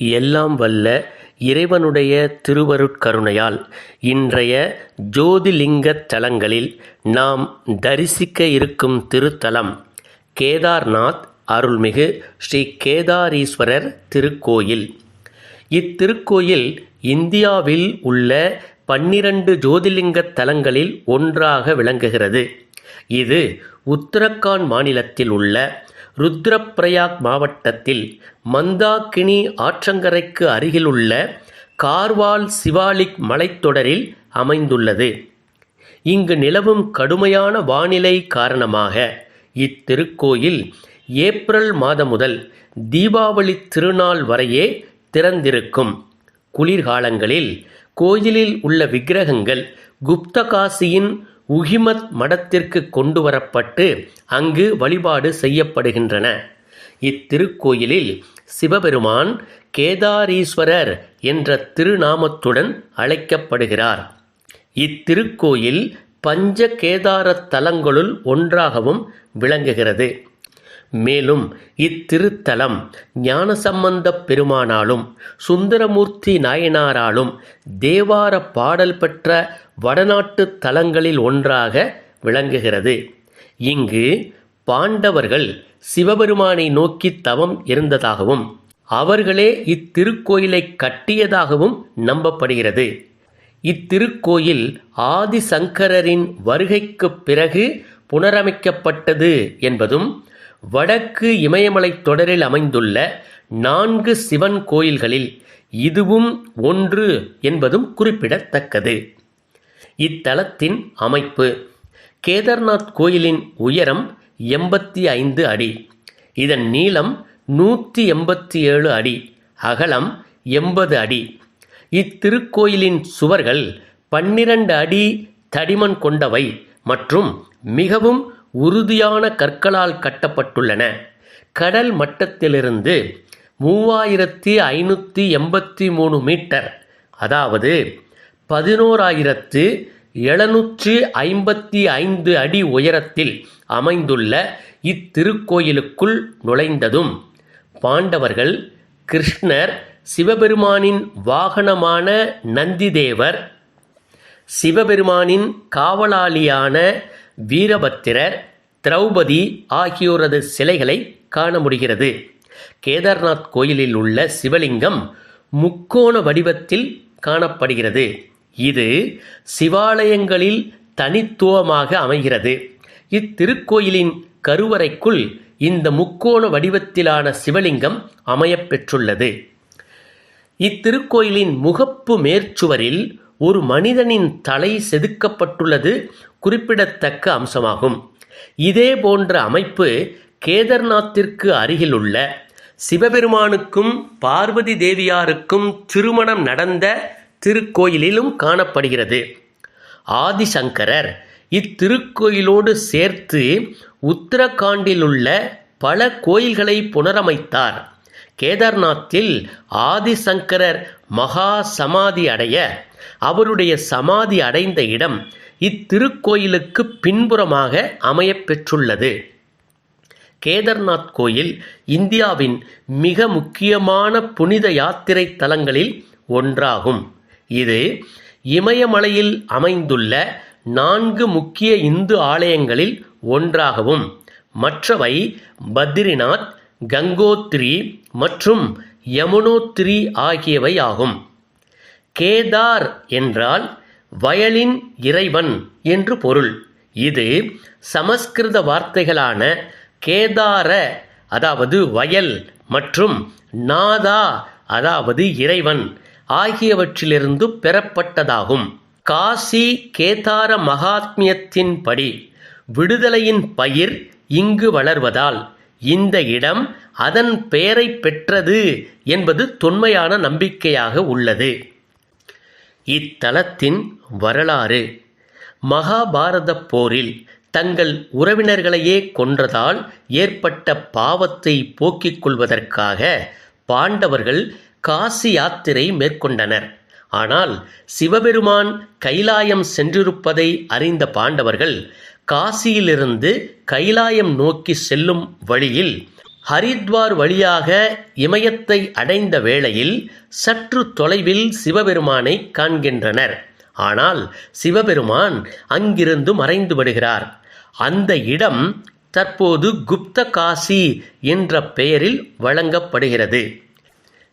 எல்லாம் வல்ல இறைவனுடைய திருவருட்கருணையால் இன்றைய ஜோதிலிங்கத் தலங்களில் நாம் தரிசிக்க இருக்கும் திருத்தலம் கேதார்நாத் அருள்மிகு ஸ்ரீ கேதாரீஸ்வரர் திருக்கோயில். இத்திருக்கோயில் இந்தியாவில் உள்ள பன்னிரண்டு ஜோதிலிங்கத் தலங்களில் ஒன்றாக விளங்குகிறது. இது உத்தரகாண்ட் மாநிலத்தில் உள்ள ருத்ரப்பிரயாக் மாவட்டத்தில் மந்தாக்கினி ஆற்றங்கரைக்கு அருகிலுள்ள கார்வால் சிவாலிக் மலைத்தொடரில் அமைந்துள்ளது. இங்கு நிலவும் கடுமையான வானிலை காரணமாக இத்திருக்கோயில் ஏப்ரல் மாதம் முதல் தீபாவளி திருநாள் வரையே திறந்திருக்கும். குளிர்காலங்களில் கோயிலில் உள்ள விக்கிரகங்கள் குப்தகாசியின் உஹிமத் மடத்திற்கு கொண்டு வரப்பட்டு அங்கு வழிபாடு செய்யப்படுகின்றன. இத்திருக்கோயிலில் சிவபெருமான் கேதாரீஸ்வரர் என்ற திருநாமத்துடன் அழைக்கப்படுகிறார். இத்திருக்கோயில் பஞ்ச கேதார தலங்களுள் ஒன்றாகவும் விளங்குகிறது. மேலும் இத்திருத்தலம் ஞானசம்பந்தப் பெருமானாலும் சுந்தரமூர்த்தி நாயனாராலும் தேவார பாடல் பெற்ற வடநாட்டு தலங்களில் ஒன்றாக விளங்குகிறது. இங்கு பாண்டவர்கள் சிவபெருமானை நோக்கி தவம் இருந்ததாகவும் அவர்களே இத்திருக்கோயிலை கட்டியதாகவும் நம்பப்படுகிறது. இத்திருக்கோயில் ஆதிசங்கரரின் வருகைக்குப் பிறகு புனரமைக்கப்பட்டது என்பதும் வடக்கு இமயமலைத் தொடரில் அமைந்துள்ள நான்கு சிவன் கோயில்களில் இதுவும் ஒன்று என்பதும் குறிப்பிடத்தக்கது. இத்தலத்தின் அமைப்பு கேதார்நாத் கோயிலின் உயரம் எண்பத்தி ஐந்து அடி. இதன் நீளம் நூற்றி எண்பத்தி ஏழு அடி அகலம் எண்பது அடி. இத்திருக்கோயிலின் சுவர்கள் பன்னிரண்டு அடி தடிமன் கொண்டவை மற்றும் மிகவும் உறுதியான கற்களால் கட்டப்பட்டுள்ளன. கடல் மட்டத்திலிருந்து மூவாயிரத்தி ஐநூற்றி எண்பத்தி மூணு மீட்டர் அதாவது பதினோராயிரத்து எழுநூற்று ஐம்பத்தி ஐந்து அடி உயரத்தில் அமைந்துள்ள இத்திருக்கோயிலுக்குள் நுழைந்ததும் பாண்டவர்கள் கிருஷ்ணர் சிவபெருமானின் வாகனமான நந்திதேவர் சிவபெருமானின் காவலாளியான வீரபத்திரர் திரௌபதி ஆகியோரது சிலைகளை காண முடிகிறது. கேதார்நாத் கோயிலில் உள்ள சிவலிங்கம் முக்கோண வடிவத்தில் காணப்படுகிறது. இது சிவாலயங்களில் தனித்துவமாக அமைகிறது. இத்திருக்கோயிலின் கருவறைக்குள் இந்த முக்கோண வடிவத்திலான சிவலிங்கம் அமையப்பெற்றுள்ளது இத்திருக்கோயிலின் முகப்பு மேற்சுவரில் ஒரு மனிதனின் தலை செதுக்கப்பட்டுள்ளது குறிப்பிடத்தக்க அம்சமாகும். இதே போன்ற அமைப்பு கேதர்நாத்திற்கு அருகிலுள்ள சிவபெருமானுக்கும் பார்வதி தேவியாருக்கும் திருமணம் நடந்த திருக்கோயிலிலும் காணப்படுகிறது. ஆதிசங்கரர் இத்திருக்கோயிலோடு சேர்த்து உத்தரகாண்டிலுள்ள பல கோயில்களை புனரமைத்தார். கேதார்நாத்தில் ஆதிசங்கரர் மகா சமாதி அடைய அவருடைய சமாதி அடைந்த இடம் இத்திருக்கோயிலுக்கு பின்புறமாக அமையப்பெற்றுள்ளது கேதர்நாத் கோயில் இந்தியாவின் மிக முக்கியமான புனித யாத்திரை தலங்களில் ஒன்றாகும். இது இமயமலையில் அமைந்துள்ள நான்கு முக்கிய இந்து ஆலயங்களில் ஒன்றாகவும் மற்றவை பத்ரிநாத் கங்கோத்ரி மற்றும் யமுனோத்ரி ஆகியவை ஆகும் கேதார் என்றால் வயலின் இறைவன் என்று பொருள். இது சமஸ்கிருத வார்த்தைகளான கேதார அதாவது வயல் மற்றும் நாதா அதாவது இறைவன் ஆகியவற்றிலிருந்து பெறப்பட்டதாகும். காசி கேதார மகாத்மியத்தின்படி விடுதலையின் பயிர் இங்கு வளர்வதால் இந்த இடம் அதன் பெயரை பெற்றது என்பது தொன்மையான நம்பிக்கையாக உள்ளது. இத்தலத்தின் வரலாறு. மகாபாரத போரில் தங்கள் உறவினர்களையே கொன்றதால் ஏற்பட்ட பாவத்தை போக்கிக் கொள்வதற்காக பாண்டவர்கள் காசி யாத்திரை மேற்கொண்டனர். ஆனால் சிவபெருமான் கைலாயம் சென்றிருப்பதை அறிந்த பாண்டவர்கள் காசியிலிருந்து கைலாயம் நோக்கி செல்லும் வழியில் ஹரித்வார் வழியாக இமயத்தை அடைந்த வேளையில் சற்று தொலைவில் சிவபெருமானை காண்கின்றனர். ஆனால் சிவபெருமான் அங்கிருந்து மறைந்து விடுகிறார். அந்த இடம் தற்போது குப்த காசி என்ற பெயரில் வழங்கப்படுகிறது.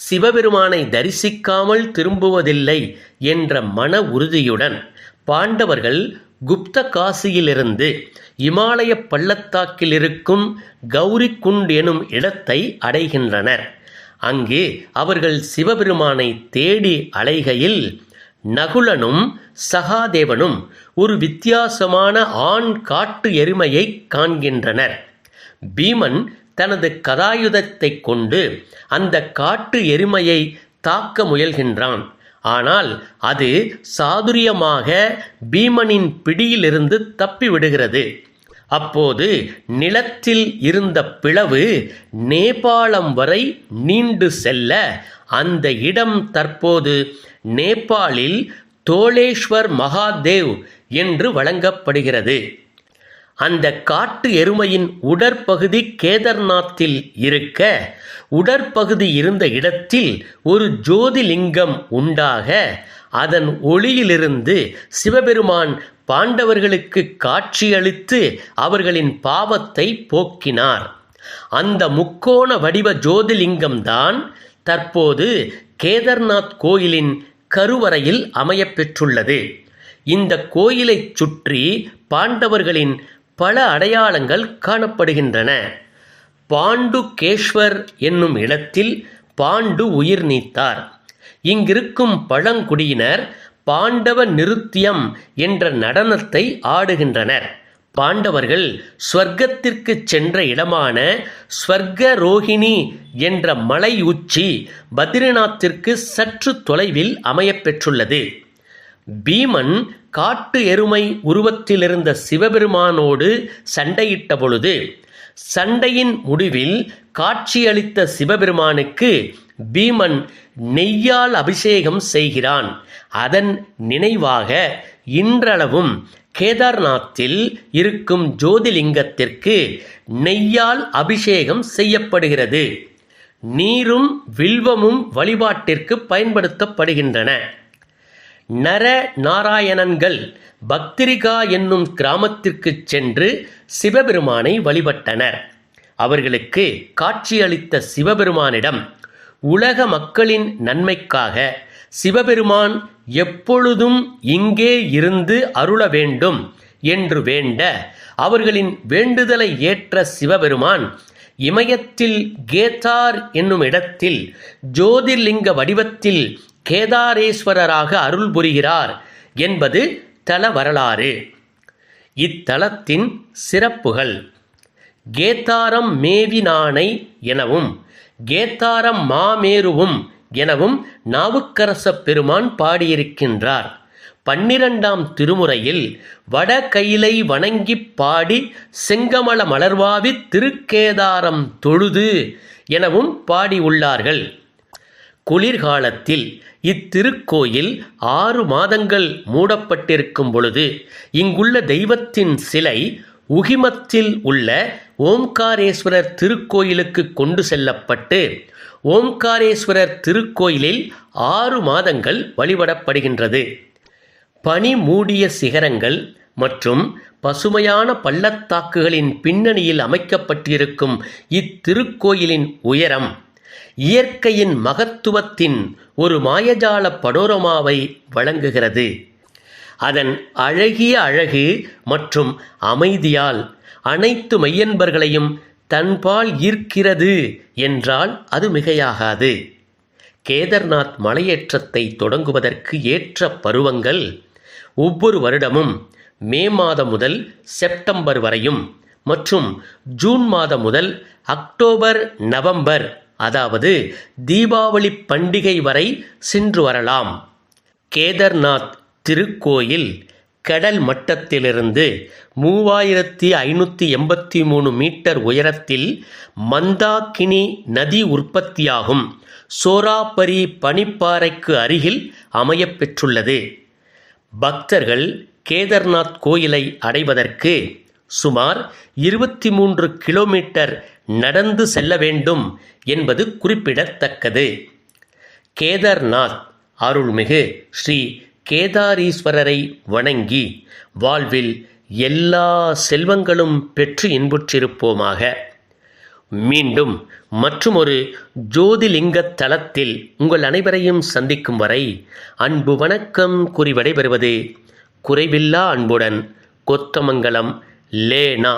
சிவபெருமானை தரிசிக்காமல் திரும்புவதில்லை என்ற மன உறுதியுடன் பாண்டவர்கள் குப்த காசியிலிருந்து இமாலய பள்ளத்தாக்கில் இருக்கும் கௌரிக்குண்ட் எனும் இடத்தை அடைகின்றனர். அங்கு அவர்கள் சிவபெருமானை தேடி அலைகையில் நகுலனும் சகாதேவனும் ஒரு வித்தியாசமான ஆண் காட்டு எருமையை காண்கின்றனர். பீமன் தனது கதாயுதத்தை கொண்டு அந்த காட்டு எருமையை தாக்க முயல்கின்றான். ஆனால் அது சாதுரியமாக பீமனின் பிடியிலிருந்து தப்பி விடுகிறது அப்போது நிலத்தில் இருந்த பிளவு நேபாளம் வரை நீண்டு செல்ல அந்த இடம் தற்போது நேபாளில் தோளேஸ்வர் மகாதேவ் என்று வழங்கப்படுகிறது. அந்த காட்டு எருமையின் உடற்பகுதி கேதர்நாத்தில் இருக்க உடற்பகுதி இருந்த இடத்தில் ஒரு ஜோதிலிங்கம் உண்டாக அதன் ஒளியிலிருந்து சிவபெருமான் பாண்டவர்களுக்கு காட்சியளித்து அவர்களின் பாவத்தை போக்கினார். அந்த முக்கோண வடிவ ஜோதிலிங்கம்தான் தற்போது கேதர்நாத் கோயிலின் கருவறையில் அமையப்பெற்றுள்ளது இந்த கோயிலைச் சுற்றி பாண்டவர்களின் பல அடையாளங்கள் காணப்படுகின்றன. பாண்டுகேஷ்வர் என்னும் இடத்தில் பாண்டு உயிர் நீத்தார். இங்கிருக்கும் பழங்குடியினர் பாண்டவ நிருத்தியம் என்ற நடனத்தை ஆடுகின்றனர். பாண்டவர்கள் ஸ்வர்க்கத்திற்கு சென்ற இடமான ஸ்வர்கரோகிணி என்ற மலை உச்சி பத்ரிநாத்திற்கு சற்று தொலைவில் அமையப்பெற்றுள்ளது பீமன் காட்டு எருமை உருவத்திலிருந்த சிவபெருமானோடு சண்டையிட்ட பொழுது சண்டையின் முடிவில் காட்சியளித்த சிவபெருமானுக்கு பீமன் நெய்யால் அபிஷேகம் செய்கிறான். அதன் நினைவாக இன்றளவும் கேதார்நாத்தில் இருக்கும் ஜோதிலிங்கத்திற்கு நெய்யால் அபிஷேகம் செய்யப்படுகிறது. நீரும் வில்வமும் வழிபாட்டிற்கு பயன்படுத்தப்படுகின்றன. நர நாராயணன்கள் பக்திரிகா என்னும் கிராமத்திற்கு சென்று சிவபெருமானை வழிபட்டனர். அவர்களுக்கு காட்சியளித்த சிவபெருமானிடம் உலக மக்களின் நன்மைக்காக சிவபெருமான் எப்பொழுதும் இங்கே இருந்து அருள வேண்டும் என்று வேண்ட அவர்களின் வேண்டுதலை ஏற்ற சிவபெருமான் இமயத்தில் கேதார் என்னும் இடத்தில் ஜோதிர்லிங்க வடிவத்தில் கேதாரேஸ்வரராக அருள் புரிகிறார் என்பது தல வரலாறு இத்தலத்தின் சிறப்புகள். கேத்தாரம் மேவினானை எனவும் கேத்தாரம் மாமேருவும் எனவும் நாவுக்கரச பெருமான் பாடியிருக்கின்றார். பன்னிரண்டாம் திருமுறையில் வட கையிலை வணங்கிப் பாடி செங்கமல மலர்வாவி திருக்கேதாரம் தொழுது எனவும் பாடியுள்ளார்கள். குளிர்காலத்தில் இத்திருக்கோயில் ஆறு மாதங்கள் மூடப்பட்டிருக்கும் பொழுது இங்குள்ள தெய்வத்தின் சிலை உகிமத்தில் உள்ள ஓம்காரேஸ்வரர் திருக்கோயிலுக்கு கொண்டு செல்லப்பட்டு ஓம்காரேஸ்வரர் திருக்கோயிலில் ஆறு மாதங்கள் வழிபடப்படுகின்றது. பனி மூடிய சிகரங்கள் மற்றும் பசுமையான பள்ளத்தாக்குகளின் பின்னணியில் அமைக்கப்பட்டிருக்கும் இத்திருக்கோயிலின் உயரம் இயற்கையின் மகத்துவத்தின் ஒரு மாயஜால படோரமாவை வழங்குகிறது. அதன் அழகிய அழகு மற்றும் அமைதியால் அனைத்து மையன்பர்களையும் தன்பால் ஈர்க்கிறது என்றால் அது மிகையாகாது. கேதர்நாத் மலையேற்றத்தை தொடங்குவதற்கு ஏற்ற பருவங்கள் ஒவ்வொரு வருடமும் மே மாதம் முதல் செப்டம்பர் வரையும் மற்றும் ஜூன் மாதம் முதல் அக்டோபர் நவம்பர் அதாவது தீபாவளி பண்டிகை வரை சென்று வரலாம். கேதர்நாத் திருக்கோயில் கடல் மட்டத்திலிருந்து மூவாயிரத்தி ஐநூற்றி எண்பத்தி மூணு மீட்டர் உயரத்தில் மந்தாக்கினி நதி உற்பத்தியாகும். சோராபரி பனிப்பாறைக்கு அருகில் அமையப்பெற்றுள்ளது பக்தர்கள் கேதர்நாத் கோயிலை அடைவதற்கு சுமார் இருபத்தி மூன்று கிலோமீட்டர் நடந்து செல்ல வேண்டும் என்பது குறிப்பிடத்தக்கது. கேதார்நாத் அருள்மிகு ஸ்ரீ கேதாரீஸ்வரரை வணங்கி வாழ்வில் எல்லா செல்வங்களும் பெற்று இன்புற்றிருப்போமாக. மீண்டும் மற்றுமொரு ஜோதிலிங்க தலத்தில் உங்கள் அனைவரையும் சந்திக்கும் வரை அன்பு வணக்கம் கூறி விடைபெறுவது குறைவில்லா அன்புடன் கொத்தமங்கலம் லேனா